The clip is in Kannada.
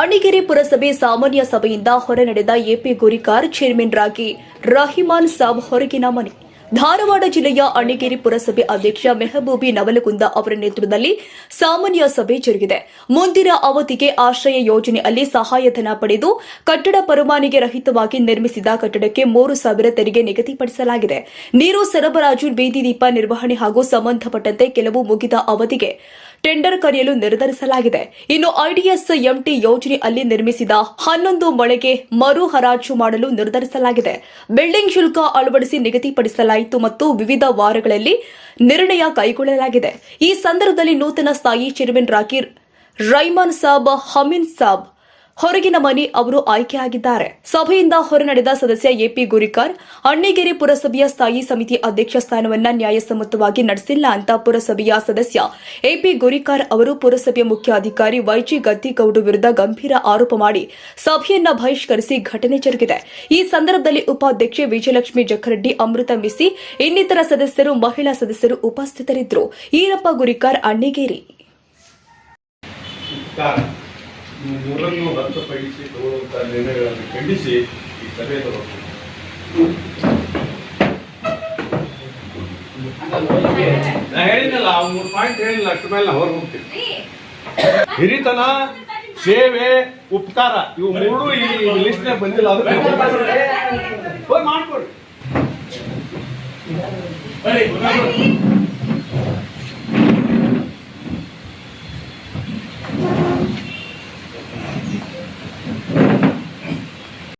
ಅಣಿಗೆರೆ ಪುರಸಭೆ ಸಾಮಾನ್ಯ ಸಭೆಯಿಂದ ಹೊರ ನಡೆದ ಎಪಿ ಗುರಿಕಾರ್, ಚೇರ್ಮನ್ ರಾಗಿ ರಹಿಮಾನ್ ಸಾಬ್ ಹೊರಗಿನ ಮನೆ. ಧಾರವಾಡ ಜಿಲ್ಲೆಯ ಅಣಿಗೇರಿ ಪುರಸಭೆ ಅಧ್ಯಕ್ಷ ಮೆಹಬೂಬಿ ನವಲಗುಂದ ಅವರ ನೇತೃತ್ವದಲ್ಲಿ ಸಾಮಾನ್ಯ ಸಭೆ ಜರುಗಿದೆ. ಮುಂದಿನ ಅವಧಿಗೆ ಆಶ್ರಯ ಯೋಜನೆಯಲ್ಲಿ ಸಹಾಯಧನ ಪಡೆದು ಕಟ್ಟಡ ಪರವಾನಿಗೆ ರಹಿತವಾಗಿ ನಿರ್ಮಿಸಿದ ಕಟ್ಟಡಕ್ಕೆ ಮೂರು ಸಾವಿರ ತೆರಿಗೆ ನಿಗದಿಪಡಿಸಲಾಗಿದೆ. ನೀರು ಸರಬರಾಜು, ಬೀದಿ ದೀಪ ನಿರ್ವಹಣೆ ಹಾಗೂ ಸಂಬಂಧಪಟ್ಟಂತೆ ಕೆಲವು ಮುಗಿದ ಅವಧಿಗೆ ಟೆಂಡರ್ ಕರೆಯಲು ನಿರ್ಧರಿಸಲಾಗಿದೆ. ಇನ್ನು ಐಡಿಎಸ್ ಎಂಟಿ ಯೋಜನೆಯಲ್ಲಿ ನಿರ್ಮಿಸಿದ ಹನ್ನೊಂದು ಮಳೆಗೆ ಮರು ಹರಾಜು ಮಾಡಲು ನಿರ್ಧರಿಸಲಾಗಿದೆ. ಬಿಲ್ಡಿಂಗ್ ಶುಲ್ಕ ಅಳವಡಿಸಿ ನಿಗದಿಪಡಿಸಲಾಯಿತು ಮತ್ತು ವಿವಿಧ ವಾರಗಳಲ್ಲಿ ನಿರ್ಣಯ ಕೈಗೊಳ್ಳಲಾಗಿದೆ. ಈ ಸಂದರ್ಭದಲ್ಲಿ ನೂತನ ಸ್ಥಾಯಿ ಚೇರ್ಮನ್ ರಾಕಿರ್ ರೈಮಾನ್ ಸಾಬ್ ಹಮೀನ್ ಸಾಬ್ ಹೊರಗಿನ ಮನಿ ಅವರು ಆಯ್ಕೆಯಾಗಿದ್ದಾರೆ. ಸಭೆಯಿಂದ ಹೊರನಡೆದ ಸದಸ್ಯ ಎಪಿ ಗುರಿಕಾರ್, ಅಣ್ಣಿಗೆರೆ ಪುರಸಭೆಯ ಸ್ಥಾಯಿ ಸಮಿತಿ ಅಧ್ಯಕ್ಷ ಸ್ಥಾನವನ್ನ ನ್ಯಾಯಸಮ್ಮತವಾಗಿ ನಡೆಸಿಲ್ಲ ಅಂತ ಪುರಸಭೆಯ ಸದಸ್ಯ ಎಪಿ ಗುರಿಕಾರ್ ಅವರು ಪುರಸಭೆಯ ಮುಖ್ಯ ಅಧಿಕಾರಿ ವೈಜಿ ಗದ್ದಿಗೌಡ ವಿರುದ್ಧ ಗಂಭೀರ ಆರೋಪ ಮಾಡಿ ಸಭೆಯನ್ನ ಬಹಿಷ್ಕರಿಸಿ ಘಟನೆ ಜರುಗಿದೆ. ಈ ಸಂದರ್ಭದಲ್ಲಿ ಉಪಾಧ್ಯಕ್ಷೆ ವಿಜಯಲಕ್ಷ್ಮಿ ಜಖರೆಡ್ಡಿ ಅಮೃತ ಮಿಸಿ, ಇನ್ನಿತರ ಸದಸ್ಯರು, ಮಹಿಳಾ ಸದಸ್ಯರು ಉಪಸ್ಥಿತರಿದ್ದರು. ಈರಪ್ಪ ಗುರಿಕಾರ್, ಅಣ್ಣಿಗೇರಿ. ಇವು ಮೂರನ್ನು ರದ್ದುಪಡಿಸಿ ತಗೊಳ್ಳುವಂತಹ ನಿರ್ಣಯಗಳನ್ನು ಖಂಡಿಸಿ ಈ ಸಭೆ ನಾ ಹೇಳಿದ್ನಲ್ಲ ಆ ಮೂರು ಪಾಯಿಂಟ್ ಹೇಳಿಲ್ಲ, ಅಷ್ಟು ಮೇಲೆ ನಾ ಹೊರಗೆ ಹಿರಿತನ, ಸೇವೆ, ಉಪಕಾರ, ಇವು ಮೂರು ಈ ಲಿಸ್ಟ್ ಬಂದಿಲ್ಲ, ಅದಕ್ಕೆ ಹೋಗಿ ಮಾಡ್ಕೊಡ್ರಿ.